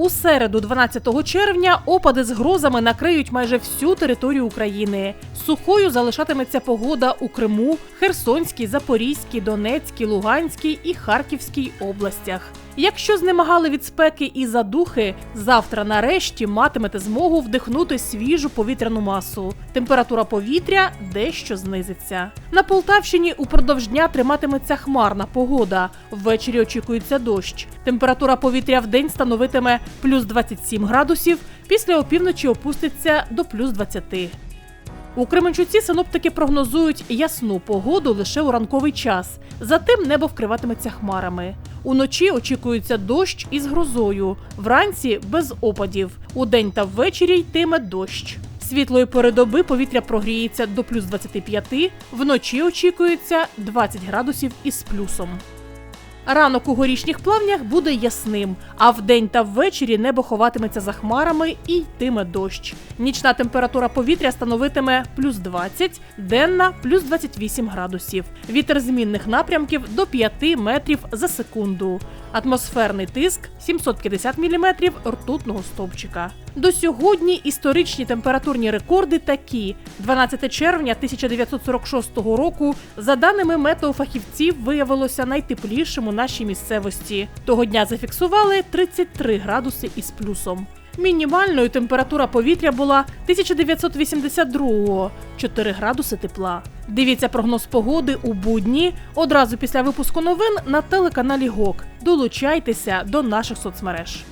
У середу, 12 червня, опади з грозами накриють майже всю територію України. Сухою залишатиметься погода у Криму, Херсонській, Запорізькій, Донецькій, Луганській і Харківській областях. Якщо знемагали від спеки і задухи, завтра нарешті матимете змогу вдихнути свіжу повітряну масу. Температура повітря дещо знизиться. На Полтавщині упродовж дня триматиметься хмарна погода. Ввечері очікується дощ. Температура повітря в день становитиме плюс 27 градусів, після опівночі опуститься до плюс 20. У Кременчуці синоптики прогнозують ясну погоду лише у ранковий час. Затим небо вкриватиметься хмарами. Уночі очікується дощ із грозою, вранці без опадів. Удень та ввечері йтиме дощ. Світлої пори доби повітря прогріється до плюс 25, вночі очікується 20 градусів із плюсом. Ранок у горішніх плавнях буде ясним, а вдень та ввечері небо ховатиметься за хмарами і йтиме дощ. Нічна температура повітря становитиме плюс 20, денна плюс 28 градусів. Вітер змінних напрямків до 5 метрів за секунду. Атмосферний тиск 750 мм ртутного стовпчика. До сьогодні історичні температурні рекорди такі: 12 червня 1946 року, за даними метеофахівців, виявилося найтеплішим у нашій місцевості. Того дня зафіксували 33 градуси із плюсом. Мінімальною температура повітря була 1982-го – 4 градуси тепла. Дивіться прогноз погоди у будні одразу після випуску новин на телеканалі ГОК. Долучайтеся до наших соцмереж.